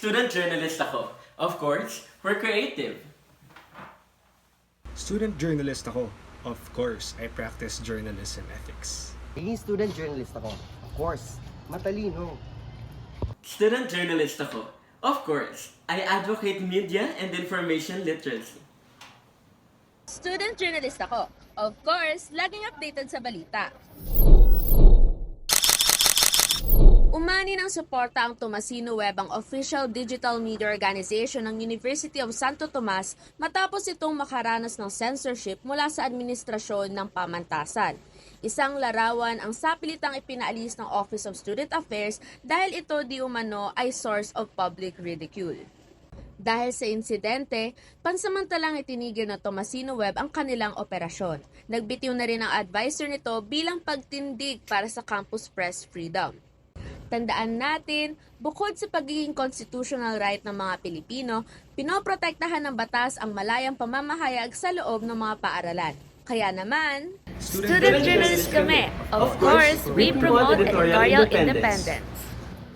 Student journalist ako. Of course, we're creative. Student journalist ako. Of course, I practice journalism ethics. Naging student journalist ako. Of course, matalino. Student journalist ako. Of course, I advocate media and information literacy. Student journalist ako. Of course, laging updated sa balita. Umani ng suporta ang Tomasino Web ang official digital media organization ng University of Santo Tomas matapos itong makaranas ng censorship mula sa administrasyon ng pamantasan. Isang larawan ang sapilitang ipinaalis ng Office of Student Affairs dahil ito di umano ay source of public ridicule. Dahil sa insidente, pansamantalang itinigil ng Tomasino Web ang kanilang operasyon. Nagbitiw na rin ang advisor nito bilang pagtindig para sa campus press freedom. Tandaan natin, bukod sa pagiging constitutional right ng mga Pilipino, pinoprotektahan ng batas ang malayang pamamahayag sa loob ng mga paaralan. Kaya naman, Student journalists kami. Of course, we promote editorial independence.